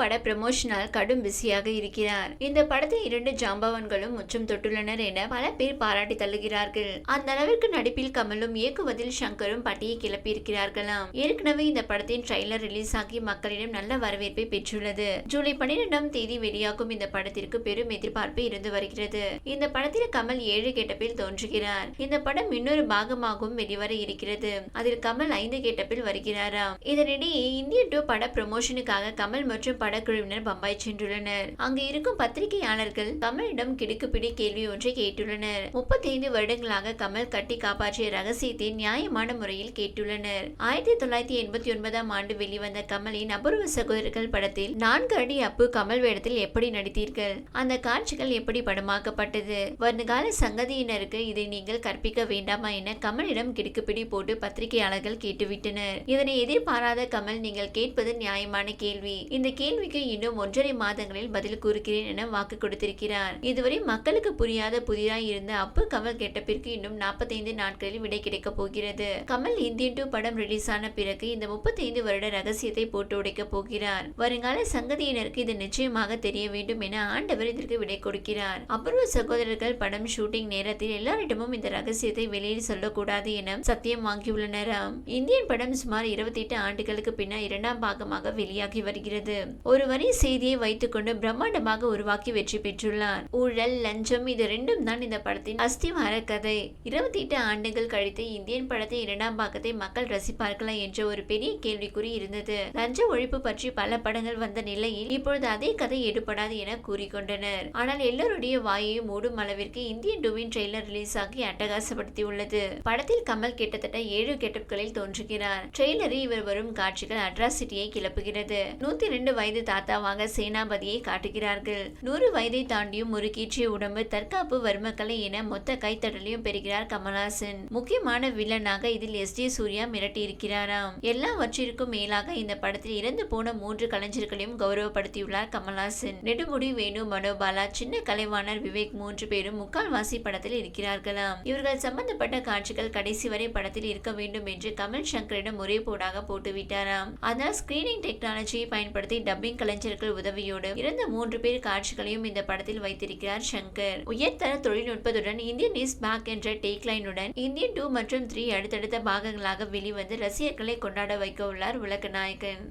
பட ப்ரமோஷனால் கடும் பிஸியாக இருக்கிறார். இந்த படத்தை இரண்டு ஜாம்பவான்களும் உச்சம் தொட்டுள்ளனர் என பல பேர் பாராட்டி தள்ளுகிறார்கள். அந்த அளவிற்கு நடிப்பில் கமலும் இயக்குவதில் சங்கரும் பட்டியை கிளப்பியிருக்கிறார்களாம். ஏற்கனவே இந்த படத்தின் ட்ரெய்லர் ரிலீஸ் ஆகி மக்களிடம் நல்ல வரவேற்பை பெற்றுள்ளது. ஜூலை பன்னிரெண்டாம் தேதி வெளியாகும் இந்த படத்திற்கு பெரும் எதிர்பார்ப்பு இருந்து வருகிறது. இந்த படத்தில் கமல் ஏழு கெட்டப்பில் தோன்றுகிறார். இந்த படம் இன்னொரு பாகமாகவும் வெளிவர இருக்கிறது. அதில் கமல் ஐந்து கெட்டப்பில் வருகிறாராம். இதனிடையே இந்திய டூ பட ப்ரமோஷனுக்காக கமல் மற்றும் படக்குழுவினர் பம்பாய் சென்றுள்ளனர். அங்கு இருக்கும் பத்திரிகையாளர்கள் கமலிடம் கிடுக்குப்பிடி கேள்வி ஒன்றை கேட்டுள்ளனர். முப்பத்தைந்து வருடங்களாக கமல் கட்டி காப்பாற்றிய ரகசியத்தை நியாயமான முறையில் கேட்டுள்ளனர். ஆயிரத்தி தொள்ளாயிரத்தி எண்பத்தி ஒன்பதாம் ஆண்டு வெளிவந்த கமலின் அபூர்வ சகோதரர்கள் படத்தில் நான்கு அடி அப்பு கமல் வேடத்தில் எப்படி நடித்தீர்கள்? அந்த காட்சிகள் எப்படி படமாக்கப்பட்டது? வருங்கால சங்கதியினருக்கு இதை நீங்கள் கற்பிக்க வேண்டாமா என கமலிடம் கிடுக்குப்பிடி போட்டு பத்திரிகையாளர்கள் கேட்டுவிட்டனர். இதனை எதிர்பாராத கமல் நீங்கள் கேட்பது நியாயமான கேள்வி. இந்த கேள்விக்கு இன்னும் ஒன்றரை மாதங்களில் பதில் கூறுகிறேன் என வாக்கு கொடுத்திருக்கிறார். இதுவரை மக்களுக்கு புரியாத புதிதாய் இருந்த அப்பு கமல் கெட்டப்பிற்கு இன்னும் நாற்பத்தைந்து நாட்களில் விடை கிடைக்கப் போகிறது. கமல் இந்தியன் டூ படம் ரிலீஸ் ஆன பிறகு இந்த முப்பத்தைந்து வருட ரகசியத்தை போட்டு உடைக்கப் போகிறார். வருங்கால சங்கதியினருக்கு இது நிச்சயமாக தெரிய வேண்டும் என ஆண்டவர் இதற்கு விடை கொடுக்கிறார். அபூர்வ சகோதரர்கள் படம் ஷூட்டிங் நேரத்தில் எல்லாரிடமும் இந்த ரகசியத்தை வெளியில் சொல்லக்கூடாது என சத்தியம் வாங்கியுள்ளனராம் இந்தியன் படம் சுமார் இருபத்தி எட்டு ஆண்டுகளுக்கு பின்னர் இரண்டாம் பாகமாக வெளியாகி வருகிறது. ஒரு வரி செய்தியை வைத்துக்கொண்டு பிரம்மாண்டமாக உருவாக்கி வெற்றி பெற்றுள்ளார். ஊழல் லஞ்சம் இது ரெண்டும் தான் இந்த படத்தின் அஸ்திவார கதை. இருபத்தி எட்டு ஆண்டுகள் கழித்து இந்தியன் படத்தின் இரண்டாம் பாகத்தை மக்கள் ரசிப்பார்களா என்ற ஒரு பெரிய கேள்விக்குறி இருந்தது. லஞ்ச ஒழிப்பு பற்றி பல படங்கள் வந்த நிலையில் இப்பொழுது அதே கதை எடுபடாது என கூறிக்கொண்டனர். ஆனால் எல்லோருடைய வாயை மூடும் அளவிற்கு இந்தியன் டூவின் ட்ரெய்லர் ரிலீஸ் ஆகி அட்டகாசப்படுத்தியுள்ளது. படத்தில் கமல் கிட்டத்தட்ட ஏழு கெட்டப்களில் தோன்றுகிறார். ட்ரெய்லரில் இவர் வரும் காட்சிகள் அட்ராசிட்டியை கிளப்புகிறது. நூத்தி ரெண்டு வயது தாத்தாவாக சேனாபதியை காட்டுகிறார்கள். நூறு வயதை தாண்டியும் முறுக்கீற்றிய உடம்பு தற்காப்பு வர்மக்கலை என மொத்த கைத்தடலையும் பெறுகிறார் கமல்ஹாசன். முக்கியமான வில்லனாக இதில் எஸ். ஜே. சூர்யா மிரட்டியிருக்கிறாராம். எல்லாவற்றிற்கும் மேலாக இந்த படத்தில் இறந்து போன மூன்று கலைஞர்களையும் கௌரவப்படுத்தியுள்ளார் கமல்ஹாசன். நெடுமுடி வேணு மனோபாலா சின்ன கலைவாணர் விவேக் மூன்று பேரும் முக்கால்வாசி படத்தில் இருக்கிறார்களாம். இவர்கள் சம்பந்தப்பட்ட காட்சிகள் கடைசி வரை படத்தில் இருக்க வேண்டும் என்று கமல் சங்கரிடம் ஒரே போடாக போட்டுவிட்டாராம். அதனால் ஸ்கிரீனிங் டெக்னாலஜியை பயன்படுத்தி டப்பிங் கலைஞர்கள் உதவியோடு இறந்த மூன்று பேர் காட்சிகளையும் இந்த படத்தில் வைத்திருக்கிறார் சங்கர். உயர்தர தொழில்நுட்பத்துடன் இந்தியன் இஸ் பேக் என்ற டேக்லைனுடன் இந்தியன் டூ மற்றும் த்ரீ அடுத்தடுத்த பாகங்களாக வெளிவந்து ரசிகர்களை கொண்டாட வைக்க உள்ளார் உலக நாயகன்